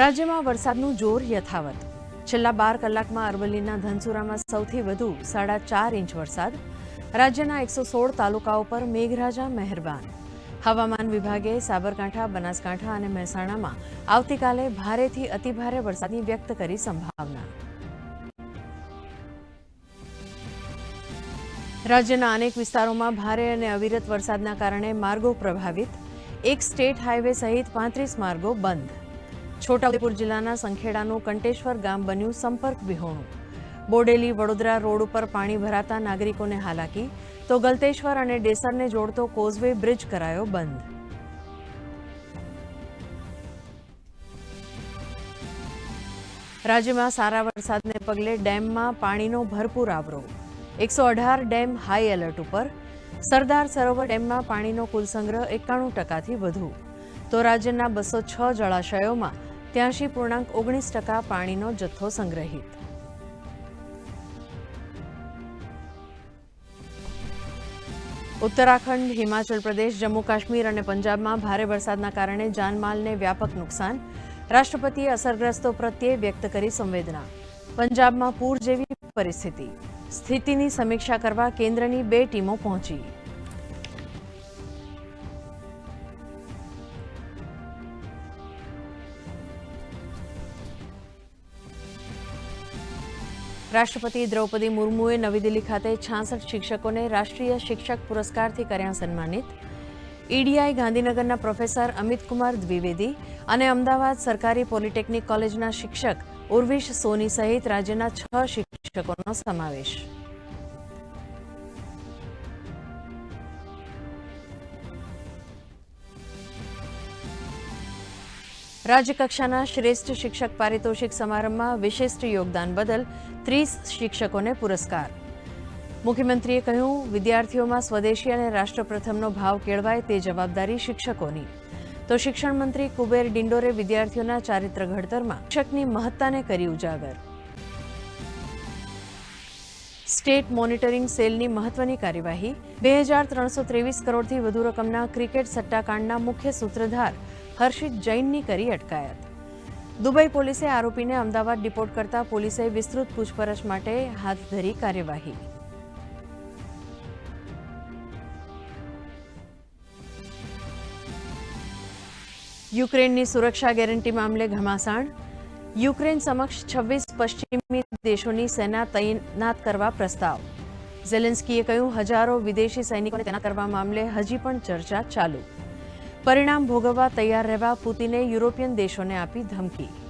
રાજ્યમાં વરસાદનું જોર યથાવત. છેલ્લા બાર કલાકમાં અરવલ્લીના ધનસુરામાં સૌથી વધુ સાડા ચાર ઇંચ વરસાદ, રાજ્યના એકસો સોળ તાલુકાઓ પર મેઘરાજા મહેરબાન. હવામાન વિભાગે સાબરકાંઠા, બનાસકાંઠા અને મહેસાણામાં આવતીકાલે ભારેથી અતિભારે વરસાદની વ્યક્ત કરી સંભાવના. રાજ્યના અનેક વિસ્તારોમાં ભારે અને અવિરત વરસાદના કારણે માર્ગો પ્રભાવિત. એક સ્ટેટ હાઈવે સહિત પાંત્રીસ માર્ગો બંધ. છોટાઉદેપુર જિલ્લાના સંખેડાનું કંટેશ્વર ગામ બન્યું સંપર્ક વિહોણું. બોડેલી વડોદરા રોડ ઉપર પાણી ભરાતા નાગરિકોને હાલાકી, તો ગલતેશ્વર અને ડેસરને જોડતો કોઝવે બ્રિજ કરાયો બંધ. રાજ્યમાં સારા વરસાદને પગલે ડેમમાં પાણીનો ભરપૂર આવરો. એકસો અઢાર ડેમ હાઈ એલર્ટ ઉપર. સરદાર સરોવર ડેમમાં પાણીનો કુલ સંગ્રહ એકાણું ટકાથી વધુ. તો રાજ્યના બસો છ જળાશયોમાં ત્યાંશી પૂર્ણાંક ઓગણીસ ટકા પાણીનો જથ્થો સંગ્રહિત. ઉત્તરાખંડ, હિમાચલ પ્રદેશ, જમ્મુ કાશ્મીર અને પંજાબમાં ભારે વરસાદના કારણે જાનમાલને વ્યાપક નુકસાન. રાષ્ટ્રપતિએ અસરગ્રસ્તો પ્રત્યે વ્યક્ત કરી સંવેદના. પંજાબમાં પૂર જેવી પરિસ્થિતિ. સ્થિતિની સમીક્ષા કરવા કેન્દ્રની બે ટીમો પહોંચી. રાષ્ટ્રપતિ દ્રૌપદી મુર્મુએ નવી દિલ્હી ખાતે છાસઠ શિક્ષકોને રાષ્ટ્રીય શિક્ષક પુરસ્કારથી કર્યા સન્માનિત. ઈડીઆઈ ગાંધીનગરના પ્રોફેસર અમિત કુમાર દ્વિવેદી અને અમદાવાદ સરકારી પોલિટેકનિક કોલેજના શિક્ષક ઉર્વિશ સોની સહિત રાજ્યના છ શિક્ષકોનો સમાવેશ. રાજ્યકક્ષાના શ્રેષ્ઠ શિક્ષક પારિતોષિક સમારંભમાં વિશિષ્ટ યોગદાન બદલ ત્રીસ શિક્ષકોને પુરસ્કાર. મુખ્યમંત્રીએ કહ્યું, વિદ્યાર્થીઓમાં સ્વદેશી અને રાષ્ટ્રપ્રથમનો ભાવ કેળવાય તે જવાબદારી શિક્ષકોની. તો શિક્ષણ મંત્રી કુબેર ડિંડોરે વિદ્યાર્થીઓના ચારિત્ર ઘડતરમાં શિક્ષકની મહત્તાને કરી ઉજાગર. સ્ટેટ મોનિટરિંગ સેલની મહત્વની કાર્યવાહી. બે હજાર ત્રણસો ત્રેવીસ કરોડથી વધુ રકમના ક્રિકેટ સટ્ટાકાંડના મુખ્ય સૂત્રધાર હર્ષિત જૈનની કરી અટકાયત. દુબઈ પોલીસે આરોપીને અમદાવાદ ડિપોર્ટ કરતા પોલીસે વિસ્તૃત પૂછપરછ માટે હાથ ધરી કાર્યવાહી. યુક્રેનની સુરક્ષા ગેરંટી મામલે ઘમાસાણ. યુક્રેન સમક્ષ છવ્વીસ પશ્ચિમી દેશોની સેના તૈનાત કરવા પ્રસ્તાવ. ઝેલેન્સ્કીએ કહ્યું, હજારો વિદેશી સૈનિકોને તૈનાત કરવા મામલે હજી પણ ચર્ચા ચાલુ. પરિણામ ભોગવવા તૈયાર રહેવા પુતિને યુરોપિયન દેશોને આપી ધમકી.